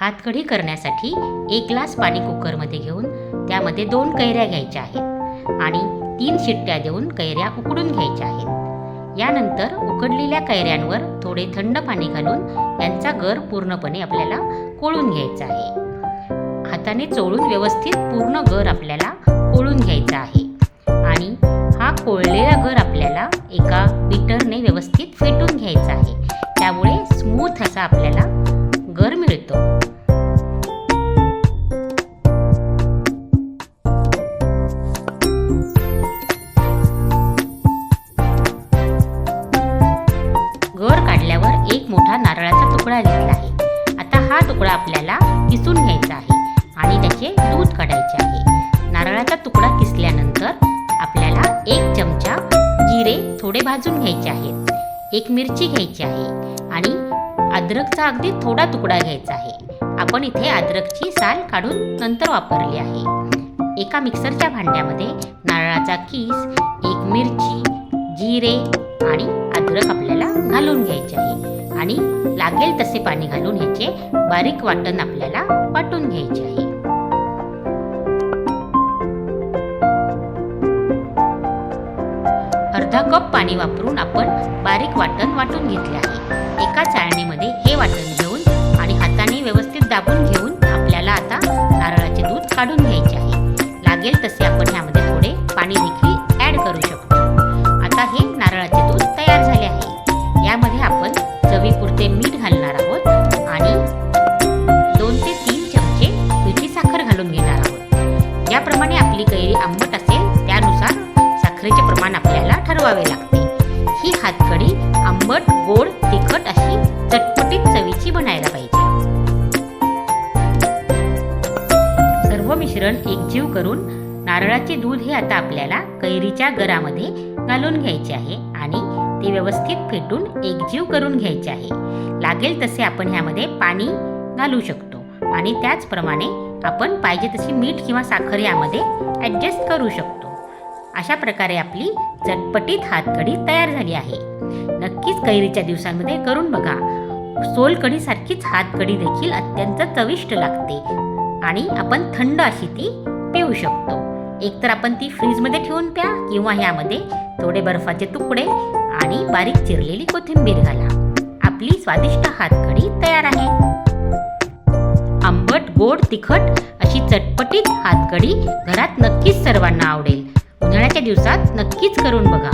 हातकढी करण्यासाठी एक ग्लास पाणी कुकरमध्ये घेऊन त्यामध्ये दोन कैऱ्या घ्यायच्या आहेत आणि तीन शिट्ट्या देऊन कैऱ्या उकडून घ्यायच्या आहेत. यानंतर उकडलेल्या कैऱ्यांवर थोडे थंड पाणी घालून यांचा गर पूर्णपणे आपल्याला कोळून घ्यायचा आहे. हाताने चोळून व्यवस्थित पूर्ण गर आपल्याला कोळून घ्यायचा आहे आणि हा कोळलेला गर आपल्याला गर एक मोठा नारळाचा तुकडा घेतला आहे. आता हा तुकडा आपल्याला किसून घ्यायचा आहे आणि त्याचे दूध काढायचे आहे. नारळाचा तुकडा किसल्यानंतर आपल्याला एक चमचा जिरे थोडे भाजून घ्यायचे आहेत. एक मिरची घ्यायची आहे आणि अद्रकचा अगदी थोडा तुकडा घ्यायचा आहे. आपण इथे अद्रकची साल काढून नंतर वापरली आहे. एका मिक्सरच्या भांड्यामध्ये नारळाचा किस एक मिरची जिरे आणि अद्रक आपल्याला घालून घ्यायचे आहे. आणि लागेल तसे पाणी घालून ह्याचे बारीक वाटण आपल्याला वाटून घ्यायचे आहे. अर्धा कप पाणी वापरून आपण बारीक वाटण वाटून घेतले आहे. एका चाळणीमध्ये हे वाटण घेऊन आणि हाताने व्यवस्थित दाबून घेऊन आपल्याला आता नारळाचे दूध काढून घ्यायचे आहे. लागेल तसे चवीपुरते मीठ घालणार आहोत आणि दोन ते तीन चमचे मिठी साखर घालून घेणार आहोत. ज्याप्रमाणे आपली कैरी आंबट असेल त्यानुसार साखरेचे प्रमाण आपल्याला ठरवावे लागते. ही हातकडी आंबट गोड तिखट अशी चटपटीत चवीची बनायला पाहिजे. सर्व मिश्रण एकजीव करून नारळाचे दूध हे आता आपल्याला कैरीच्या गरामध्ये घालून घ्यायचे आहे आणि ते व्यवस्थित फेटून एकजीव करून घ्यायचे आहे. लागेल तसे आपण ह्यामध्ये पाणी घालू शकतो आणि त्याचप्रमाणे आपण पाहिजे तशी मीठ किंवा साखर यामध्ये ॲडजस्ट करू शकतो. अशा प्रकारे आपली चटपटीत हातकडी तयार झाली आहे. नक्कीच कैरीच्या दिवसांमध्ये करून बघा. सोलकडीसारखीच हातकडी देखील अत्यंत चविष्ट लागते आणि आपण थंड अशी ती पिऊ शकतो. एकतर आपण ती फ्रीजमध्ये ठेवून प्या किंवा ह्यामध्ये थोडे बर्फाचे तुकडे आणि बारीक चिरलेली कोथिंबीर घाला. आपली स्वादिष्ट हातकडी तयार आहे. आंबट गोड तिखट अशी चटपटीत हातकडी घरात नक्कीच सर्वांना आवडेल. उन्हाळ्याच्या दिवसात नक्कीच करून बघा.